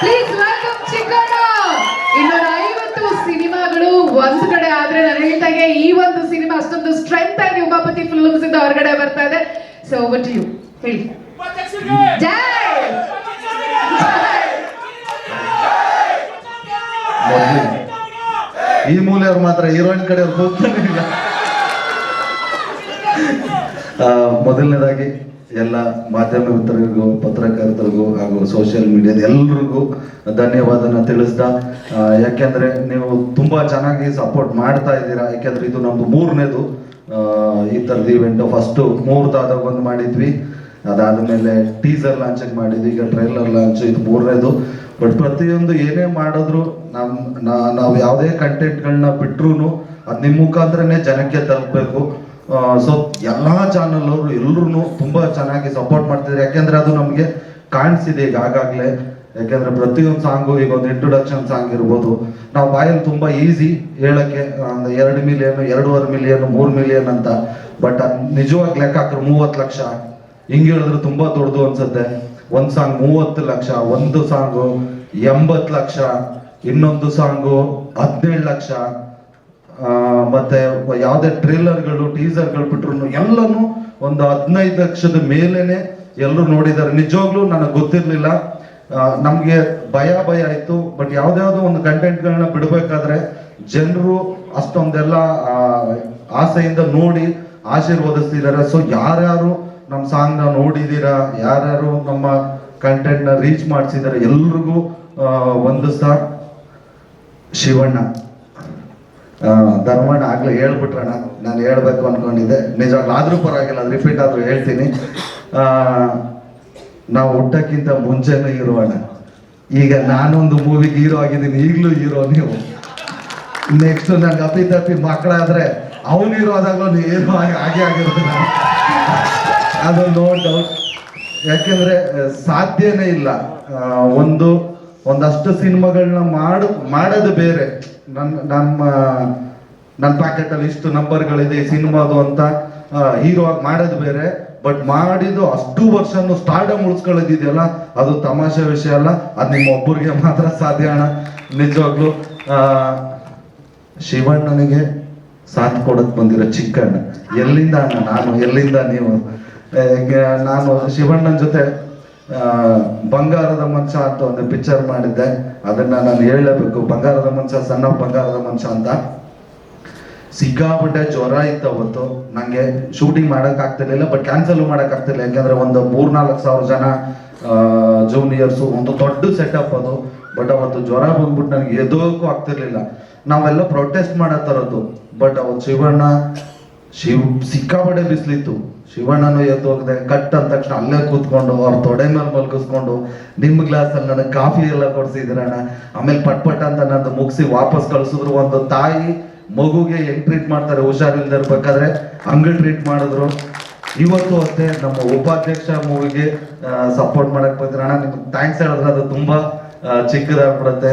Please welcome Chikkanna. ಇನ್ನೂರ ಐವತ್ತು ಸಿನಿಮಾಗಳು ಒಂದ್ ಕಡೆ ಆದ್ರೆ ನಾನು ಹೇಳ್ದಾಗೆ ಈ ಒಂದು ಸಿನಿಮಾ ಅಷ್ಟೊಂದು ಸ್ಟ್ರೆಂತ್ ಆಗಿ ಉಮಾಪತಿ ಫಿಲ್ಮ್ಸ್ ಇಂದ ಹೊರಗಡೆ ಬರ್ತಾ ಇದೆ. ಸೊ ಓವರ್ ಟು ಯು ಹೇಳಿ. ಈ ಮೂಲೆಯವ್ರು ಮಾತ್ರ ಹೀರೋಯಿನ್ ಕಡೆ ಹೋಗ್ತಾನೆ ಮೊದಲನೇದಾಗಿ ಎಲ್ಲ ಮಾಧ್ಯಮ ಮಿತ್ರರಿಗೂ, ಪತ್ರಕರ್ತರಿಗೂ ಹಾಗೂ ಸೋಷಿಯಲ್ ಮೀಡಿಯಾದ ಎಲ್ರಿಗೂ ಧನ್ಯವಾದನ ತಿಳಿಸ್ದ. ಯಾಕೆಂದ್ರೆ ನೀವು ತುಂಬಾ ಚೆನ್ನಾಗಿ ಸಪೋರ್ಟ್ ಮಾಡ್ತಾ ಇದ್ದೀರಾ. ಯಾಕೆಂದ್ರೆ ಇದು ನಮ್ದು ಮೂರನೇದು ಈ ಥರದ ಇವೆಂಟ್ ಫಸ್ಟ್ ಮೂರ್ತಾದಾಗ ಒಂದು ಮಾಡಿದ್ವಿ. ಅದಾದ್ಮೇಲೆ ಟೀಸರ್ ಲಾಂಚ್ ಮಾಡಿದ್ವಿ. ಈಗ ಟ್ರೈಲರ್ ಲಾಂಚ್ ಇದು ಮೂರನೇದು. ಬಟ್ ಪ್ರತಿಯೊಂದು ಏನೇ ಮಾಡಿದ್ರು ನಮ್, ನಾ- ನಾವು ಯಾವುದೇ ಕಂಟೆಂಟ್ಗಳನ್ನ ಬಿಟ್ರು ಅದು ನಿಮ್ಮ ಮುಖಾಂತರನೇ ಜನಕ್ಕೆ ತಲುಪಬೇಕು. ಸೊ ಎಲ್ಲ ಚಾನಲ್ ಅವರು ಎಲ್ಲರೂ ತುಂಬಾ ಚೆನ್ನಾಗಿ ಸಪೋರ್ಟ್ ಮಾಡ್ತಿದ್ದಾರೆ ಯಾಕೆಂದ್ರೆ ಅದು ನಮಗೆ ಕಾಣಿಸಿದೆ ಈಗ ಆಗಾಗ್ಲೇ. ಯಾಕೆಂದ್ರೆ ಪ್ರತಿಯೊಂದು ಸಾಂಗು ಈಗ ಒಂದು ಇಂಟ್ರೊಡಕ್ಷನ್ ಸಾಂಗ್ ಇರ್ಬೋದು. ನಾವು ಬಾಯಲ್ಲಿ ತುಂಬಾ ಈಸಿ ಹೇಳಕ್ಕೆ ಒಂದು ಎರಡು ಮಿಲಿಯನ್ ಎರಡೂವರೆ ಮಿಲಿಯನ್ ಮೂರು ಮಿಲಿಯನ್ ಅಂತ. ಬಟ್ ನಿಜವಾಗಿ ಲೆಕ್ಕ ಹಾಕ್ರೆ ಮೂವತ್ತು ಲಕ್ಷ. ಹಿಂಗೆ ಹೇಳಿದ್ರೆ ತುಂಬಾ ದೊಡ್ಡದು ಅನ್ಸುತ್ತೆ. ಒಂದು ಸಾಂಗ್ ಮೂವತ್ತು ಲಕ್ಷ, ಒಂದು ಸಾಂಗು ಎಂಬತ್ತು ಲಕ್ಷ, ಇನ್ನೊಂದು ಸಾಂಗು ಹದಿನೇಳು ಲಕ್ಷ. ಮತ್ತೆ ಯಾವುದೇ ಟ್ರೇಲರ್ಗಳು, ಟೀಸರ್ಗಳು ಬಿಟ್ರು ಎಲ್ಲನೂ ಒಂದು ಹದಿನೈದು ಲಕ್ಷದ ಮೇಲೇನೆ ಎಲ್ಲರೂ ನೋಡಿದ್ದಾರೆ. ನಿಜವಾಗ್ಲೂ ನನಗೆ ಗೊತ್ತಿರಲಿಲ್ಲ. ನಮಗೆ ಭಯ ಭಯ ಆಯ್ತು. ಬಟ್ ಯಾವುದೋ ಒಂದು ಕಂಟೆಂಟ್ಗಳನ್ನ ಬಿಡಬೇಕಾದ್ರೆ ಜನರು ಅಷ್ಟೊಂದೆಲ್ಲ ಆಸೆಯಿಂದ ನೋಡಿ ಆಶೀರ್ವದಿಸ್ತಿದ್ದಾರೆ. ಸೊ ಯಾರ್ಯಾರು ನಮ್ಮ ಸಾಂಗ್ನ ನೋಡಿದೀರಾ, ಯಾರ್ಯಾರು ನಮ್ಮ ಕಂಟೆಂಟ್ನ ರೀಚ್ ಮಾಡಿಸಿದಾರೆ ಎಲ್ರಿಗೂ ಒಂದು ಸಹ ಶಿವಣ್ಣ. ಧರ್ಮಣ್ಣ ಆಗ್ಲೇ ಹೇಳ್ಬಿಟ್ರಣ್ಣ ನಾನು ಹೇಳ್ಬೇಕು ಅನ್ಕೊಂಡಿದ್ದೆ. ನಿಜವಾಗ್ಲೂ ಆದ್ರೂ ಪರವಾಗಿಲ್ಲ, ಅದು ರಿಪೀಟ್ ಆದ್ರೂ ಹೇಳ್ತೀನಿ. ನಾವು ಹುಟ್ಟಕ್ಕಿಂತ ಮುಂಚೆನೂ ಇರುವಣ ಈಗ ನಾನೊಂದು ಮೂವಿಗೆ ಹೀರೋ ಆಗಿದ್ದೀನಿ, ಈಗಲೂ ಹೀರೋ ನೀವು. ನೆಕ್ಸ್ಟ್ ನನ್ಗೆ ಅಪ್ಪಿ ತಪ್ಪಿ ಮಕ್ಕಳಾದ್ರೆ ಅವನು ಹೀರೋ ಆದಾಗಲೂ ನೀವು ಆಗಿ ಹಾಗೆ. ಅದು ನೋ ಡೌಟ್ ಯಾಕೆಂದ್ರೆ ಸಾಧ್ಯನೇ ಇಲ್ಲ. ಒಂದು, ಒಂದಷ್ಟು ಸಿನಿಮಾಗಳನ್ನ ಮಾಡು, ಮಾಡೋದು ಬೇರೆ. ನನ್ನ ನಮ್ಮ ನನ್ನ ಪ್ಯಾಕೆಟ್ ಅಲ್ಲಿ ಇಷ್ಟು ನಂಬರ್ಗಳಿದೆ ಸಿನಿಮಾದು ಅಂತ ಹೀರೋ ಆಗಿ ಮಾಡೋದು ಬೇರೆ ಬಟ್ ಮಾಡಿದ್ದು ಅಷ್ಟು ವರ್ಷನು ಸ್ಟಾರ್ಡಮ್ ಉಳಿಸ್ಕೊಳ್ಳೋದಿದೆಯಲ್ಲ, ಅದು ತಮಾಷೆ ವಿಷಯ ಅಲ್ಲ, ಅದು ನಿಮ್ಮ ಒಬ್ಬರಿಗೆ ಮಾತ್ರ ಸಾಧ್ಯ ಅಣ್ಣ. ನಿಜವಾಗ್ಲು ಶಿವಣ್ಣನಿಗೆ ಸಾಥ್ ಕೊಡಕ್ ಬಂದಿರೋ ಚಿಕ್ಕಣ್ಣ. ಎಲ್ಲಿಂದ ಅಣ್ಣ? ನಾನು ಎಲ್ಲಿಂದ ನೀವು? ನಾನು ಶಿವಣ್ಣನ ಜೊತೆ ಬಂಗಾರದ ಮಂಚ ಅಂತ ಒಂದು ಪಿಕ್ಚರ್ ಮಾಡಿದ್ದೆ. ಅದನ್ನ ನಾನು ಹೇಳಬೇಕು. ಬಂಗಾರದ ಮಂಚ ಸಣ್ಣ ಬಂಗಾರದ ಮಂಚ ಅಂತ. ಸಿಕ್ಕಾಪಟ್ಟೆ ಜ್ವರ ಇತ್ತು ಅವತ್ತು ನಂಗೆ ಶೂಟಿಂಗ್ ಮಾಡಕ್ ಆಗ್ತಿರ್ಲಿಲ್ಲ ಬಟ್ ಕ್ಯಾನ್ಸಲ್ ಮಾಡಕ್ ಆಗ್ತಿರ್ಲಿಲ್ಲ. ಯಾಕಂದ್ರೆ ಒಂದು ಮೂರ್ನಾಲ್ಕು ಸಾವಿರ ಜನ ಜೂನಿಯರ್ಸ್ ಒಂದು ದೊಡ್ಡ ಸೆಟಪ್ ಅದು. ಬಟ್ ಅವತ್ತು ಜ್ವರ ಬಂದ್ಬಿಟ್ಟು ನನಗೆ ಎದೋಕ್ಕೂ ಆಗ್ತಿರ್ಲಿಲ್ಲ. ನಾವೆಲ್ಲ ಪ್ರೊಟೆಸ್ಟ್ ಮಾಡೋ ತರದ್ದು ಬಟ್ ಅವತ್ತು ಶಿವಣ್ಣ ಶಿವ್ ಸಿಕ್ಕಾಪಡೆ ಬಿಸಿಲಿತ್ತು. ಶಿವಣ್ಣನು ಎದ್ದು ಹೋಗದೆ, ಕಟ್ ಅಂದ ತಕ್ಷಣ ಅಲ್ಲೇ ಕೂತ್ಕೊಂಡು ಅವ್ರ ತೊಡೆ ಮೇಲೆ ಮಲ್ಗಿಸ್ಕೊಂಡು ನಿಮ್ಮ ಗ್ಲಾಸ್ ಅಲ್ಲಿ ನನಗೆ ಕಾಫಿ ಎಲ್ಲ ಕೊಡಿಸಿದ್ರಣ್ಣ ಆಮೇಲೆ ಪಟ್ ಅಂತ ನಂದು ಮುಗಿಸಿ ವಾಪಸ್ ಕಳಿಸಿದ್ರು. ಒಂದು ತಾಯಿ ಮಗುಗೆ ಹೆಂಗ್ ಟ್ರೀಟ್ ಮಾಡ್ತಾರೆ ಹುಷಾರಿಲ್ದೇ ಇರ್ಬೇಕಾದ್ರೆ ಹಂಗೆ ಟ್ರೀಟ್ ಮಾಡಿದ್ರು. ಇವತ್ತು ಅಷ್ಟೇ ನಮ್ಮ ಉಪಾಧ್ಯಕ್ಷ ಮೂವಿಗೆ ಸಪೋರ್ಟ್ ಮಾಡಕ್ ಬರ್ತೀರಣ್ಣ ನಿಮ್ಗೆ ಥ್ಯಾಂಕ್ಸ್ ಹೇಳಿದ್ರೆ ಅದು ತುಂಬಾ ಚಿಕ್ಕದಾಗ್ಬಿಡುತ್ತೆ.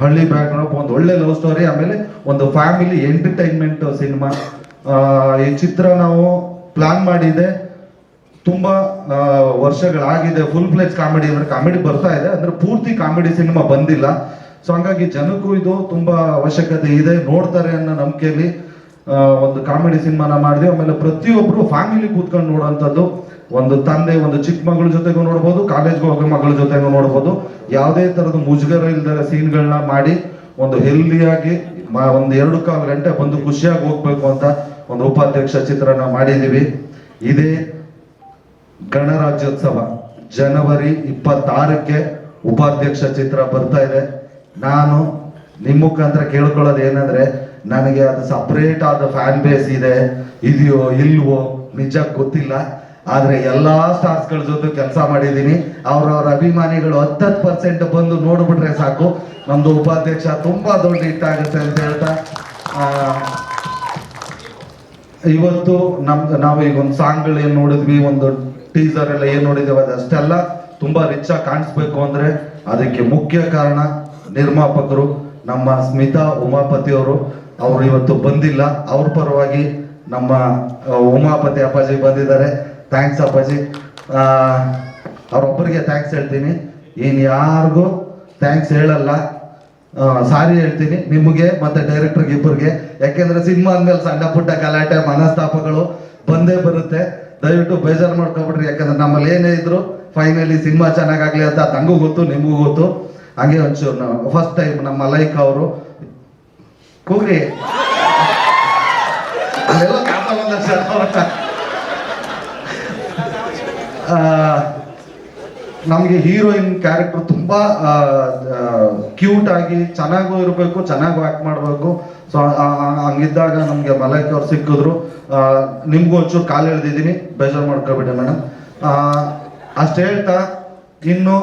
ಹಳ್ಳಿ ಬ್ಯಾಕ್ಗ್ರೌಂಡ್ ಒಂದು ಒಳ್ಳೆ ಲವ್ ಸ್ಟೋರಿ ಆಮೇಲೆ ಒಂದು ಫ್ಯಾಮಿಲಿ ಎಂಟರ್ಟೈನ್ಮೆಂಟ್ ಸಿನಿಮಾ ಈ ಚಿತ್ರ ನಾವು ಪ್ಲಾನ್ ಮಾಡಿದೆ. ತುಂಬಾ ವರ್ಷಗಳಾಗಿದೆ. ಫುಲ್ ಪ್ಲೇಸ್ ಕಾಮಿಡಿ ಅಂದ್ರೆ ಕಾಮಿಡಿ ಬರ್ತಾ ಇದೆ. ಅಂದ್ರೆ ಪೂರ್ತಿ ಕಾಮಿಡಿ ಸಿನಿಮಾ ಬಂದಿಲ್ಲ. ಸೊ ಹಂಗಾಗಿ ಜನಕ್ಕೂ ಇದು ತುಂಬಾ ಅವಶ್ಯಕತೆ ಇದೆ. ನೋಡ್ತಾರೆ ಅನ್ನೋ ನಂಬಿಕೆಯಲ್ಲಿ ಒಂದು ಕಾಮಿಡಿ ಸಿನಿಮಾನ ಮಾಡಿದೆ. ಆಮೇಲೆ ಪ್ರತಿಯೊಬ್ಬರು ಫ್ಯಾಮಿಲಿ ಕೂತ್ಕೊಂಡು ನೋಡುವಂಥದ್ದು ಒಂದು ತಂದೆ, ಒಂದು ಚಿಕ್ಕ ಮಗಳ ಜೊತೆಗೂ ನೋಡ್ಬೋದು ಕಾಲೇಜ್ಗೆ ಹೋಗೋ ಮಗಳ ಜೊತೆಗೂ ನೋಡ್ಬೋದು. ಯಾವುದೇ ಥರದ ಮುಜುಗರ ಇಲ್ದರ ಸೀನ್ಗಳನ್ನ ಮಾಡಿ ಒಂದು ಹೆಲ್ದಿಯಾಗಿ ಒಂದು ಎರಡು ಕಾಲು ಗಂಟೆ ಬಂದು ಖುಷಿಯಾಗಿ ಹೋಗ್ಬೇಕು ಅಂತ ಒಂದು ಉಪಾಧ್ಯಕ್ಷ ಚಿತ್ರನ ಮಾಡಿದ್ದೀವಿ. ಇದೇ ಗಣರಾಜ್ಯೋತ್ಸವ ಜನವರಿ ಇಪ್ಪತ್ತಾರಕ್ಕೆ ಉಪಾಧ್ಯಕ್ಷ ಚಿತ್ರ ಬರ್ತಾ ಇದೆ. ನಾನು ನಿಮ್ಮ ಮುಖಾಂತರ ಕೇಳ್ಕೊಳ್ಳೋದು ಏನಂದ್ರೆ ನನಗೆ ಅದು ಸಪ್ರೇಟ್ ಆದ ಫ್ಯಾನ್ ಬೇಸ್ ಇದೆ. ಇದೆಯೋ, ಇಲ್ವೋ ನಿಜ ಗೊತ್ತಿಲ್ಲ. ಆದ್ರೆ ಎಲ್ಲಾ ಸ್ಟಾರ್ಸ್ಗಳ ಜೊತೆ ಕೆಲಸ ಮಾಡಿದ್ದೀನಿ ಅವ್ರವ್ರ ಅಭಿಮಾನಿಗಳು ಹತ್ತತ್ತು ಪರ್ಸೆಂಟ್ ಬಂದು ನೋಡ್ಬಿಟ್ರೆ ಸಾಕು. ನಮ್ದು ಉಪಾಧ್ಯಕ್ಷ ತುಂಬಾ ದೊಡ್ಡ ಹಿಟ್ಟಾಗುತ್ತೆ ಅಂತ ಹೇಳ್ತಾ ಇವತ್ತು ನಮ್, ನಾವು ಈಗ ಒಂದು ಸಾಂಗ್ಗಳು ಏನ್ ನೋಡಿದ್ವಿ, ಒಂದು ಟೀಸರ್ ಎಲ್ಲ ಏನ್ ನೋಡಿದ್ದೇವೆ ಅದಷ್ಟೆಲ್ಲ ತುಂಬಾ ರಿಚ್ ಆಗಿ ಕಾಣಿಸ್ಬೇಕು ಅಂದ್ರೆ ಅದಕ್ಕೆ ಮುಖ್ಯ ಕಾರಣ ನಿರ್ಮಾಪಕರು ನಮ್ಮ ಸ್ಮಿತಾ ಉಮಾಪತಿ ಅವರು ಇವತ್ತು ಬಂದಿಲ್ಲ. ಅವ್ರ ಪರವಾಗಿ ನಮ್ಮ ಉಮಾಪತಿ ಅಪ್ಪಾಜಿ ಬಂದಿದ್ದಾರೆ. ಥ್ಯಾಂಕ್ಸ್ ಅಪ್ಪಾಜಿ. ಅವ್ರೊಬ್ಬರಿಗೆ ಥ್ಯಾಂಕ್ಸ್ ಹೇಳ್ತೀನಿ. ಏನು ಯಾರಿಗೂ ಥ್ಯಾಂಕ್ಸ್ ಹೇಳಲ್ಲ. ಸಾರಿ ಹೇಳ್ತೀನಿ. ನಿಮಗೆ ಮತ್ತೆ ಡೈರೆಕ್ಟರ್ಗೆ ಇಬ್ಬರಿಗೆ. ಯಾಕೆಂದರೆ ಸಿನಿಮಾ ಅಂದಮೇಲೆ ಸಣ್ಣ ಪುಟ್ಟ ಗಲಾಟೆ, ಮನಸ್ತಾಪಗಳು ಬಂದೇ ಬರುತ್ತೆ. ದಯವಿಟ್ಟು ಬೇಜಾರು ಮಾಡ್ಕೊಬಿಡ್ರಿ. ಯಾಕಂದ್ರೆ ನಮ್ಮಲ್ಲಿ ಏನೇ ಇದ್ರು ಫೈನಲಿ ಸಿನಿಮಾ ಚೆನ್ನಾಗಾಗಲಿ ಅಂತ ತಂಗೂ ಗೊತ್ತು, ನಿಮಗೂ ಗೊತ್ತು. ಹಂಗೆ ಒಂಚೂರು ಫಸ್ಟ್ ಟೈಮ್ ನಮ್ಮ ಲೈಕ್ ಅವರು ಕೂಗ್ರಿ ಅದೆಲ್ಲ ಬಂದ ಸರ್ ನಮಗೆ ಹೀರೋಯಿನ್ ಕ್ಯಾರೆಕ್ಟರ್ ತುಂಬಾ ಕ್ಯೂಟ್ ಆಗಿ ಚೆನ್ನಾಗೂ ಇರಬೇಕು, ಚೆನ್ನಾಗೂ ಆಕ್ಟ್ ಮಾಡಬೇಕು. ಸೊ ಹಂಗಿದ್ದಾಗ ನಮಗೆ ಮಲೈಕ್ ಅವ್ರು ಸಿಕ್ಕಿದ್ರು. ನಿಮಗೂ ಒಂಚೂರು ಕಾಲು ಎಳ್ದಿದ್ದೀನಿ. ಬೇಜಾರು ಮಾಡ್ಕೊಬಿಡಿ ಮೇಡಮ್. ಅಷ್ಟು ಹೇಳ್ತಾ, ಇನ್ನು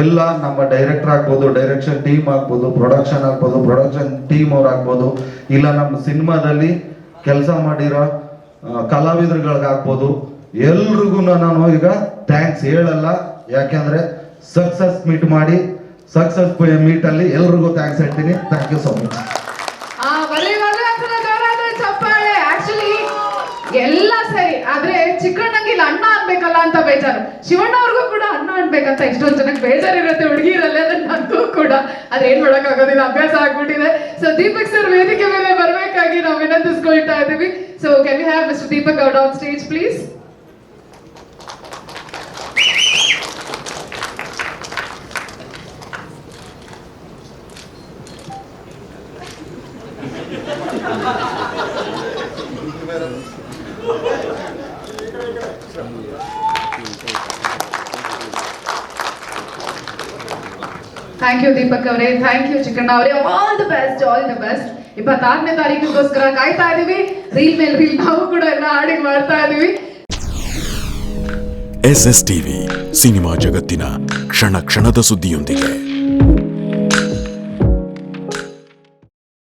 ಎಲ್ಲ ನಮ್ಮ ಡೈರೆಕ್ಟರ್ ಆಗ್ಬೋದು ಡೈರೆಕ್ಷನ್ ಟೀಮ್ ಆಗ್ಬೋದು ಪ್ರೊಡಕ್ಷನ್ ಆಗ್ಬೋದು ಪ್ರೊಡಕ್ಷನ್ ಟೀಮ್ ಅವ್ರು ಆಗ್ಬೋದು, ಇಲ್ಲ ನಮ್ಮ ಸಿನಿಮಾದಲ್ಲಿ ಕೆಲಸ ಮಾಡಿರೋ ಕಲಾವಿದರುಗಳಿಗಾಗ್ಬೋದು ಎಲ್ರಿಗೂ ನಾನು ಈಗ ಥ್ಯಾಂಕ್ಸ್ ಹೇಳಲ್ಲ. ಯಾಕೆಂದ್ರೆ ಸಕ್ಸಸ್ ಮೀಟ್ ಮಾಡಿ ಸಕ್ಸಸ್ ಮೀಟಲ್ಲಿ ಎಲ್ರಿಗೂ ಥ್ಯಾಂಕ್ಸ್ ಹೇಳ್ತೀನಿ. ಥ್ಯಾಂಕ್ ಯು ಸೊ ಮಚ್ ಎಲ್ಲ ಸರಿ, ಆದ್ರೆ ಚಿಕ್ಕಣ್ಣಂಗಿಲ್ಲ ಅಣ್ಣ ಅನ್ಬೇಕಲ್ಲ ಅಂತ ಬೇಜಾರು. ಶಿವಣ್ಣ ಅವ್ರಿಗೂ ಕೂಡ ಅಣ್ಣ ಅನ್ಬೇಕಂತ ಎಷ್ಟೊಂದ್ ಜನಕ್ಕೆ ಬೇಜಾರಿರುತ್ತೆ, ಹುಡುಗಿರಲ್ಲೇ ನನಗೂ ಕೂಡ. ಆದ್ರೆ ಏನ್ ಮಾಡಕ್ ಆಗೋದಿಲ್ಲ ಅಭ್ಯಾಸ ಆಗ್ಬಿಟ್ಟಿದೆ. ಸೊ ದೀಪಕ್ ಸರ್ ವೇದಿಕೆ ಮೇಲೆ ಬರ್ಬೇಕಾಗಿ ನಾವು ವಿನಂತಿಸ್ಕೊಳ್ತಾ ಇದೀವಿ so can you have mister Deepak out on stage please thank you Deepak ಅವರೇ. ಥ್ಯಾಂಕ್ ಯು ಚಿಕ್ಕಣ್ಣ ಅವರೇ. All the best all the best ಇಪ್ಪತ್ತಾರನೇ ತಾರೀಕಿಗೋಸ್ಕರ ಕಾಯ್ತಾ ಇದೀವಿ. ರೀಲ್ ಮೇಲೆ ರೀಲ್ ನಾವು ಕೂಡ ಎಲ್ಲ ಹಾಡಿಗೆ ಮಾಡ್ತಾ ಇದೀವಿ. ಎಸ್ ಎಸ್ ಟಿವಿ ಸಿನಿಮಾ ಜಗತ್ತಿನ ಕ್ಷಣ ಕ್ಷಣದ ಸುದ್ದಿಯೊಂದಿಗೆ.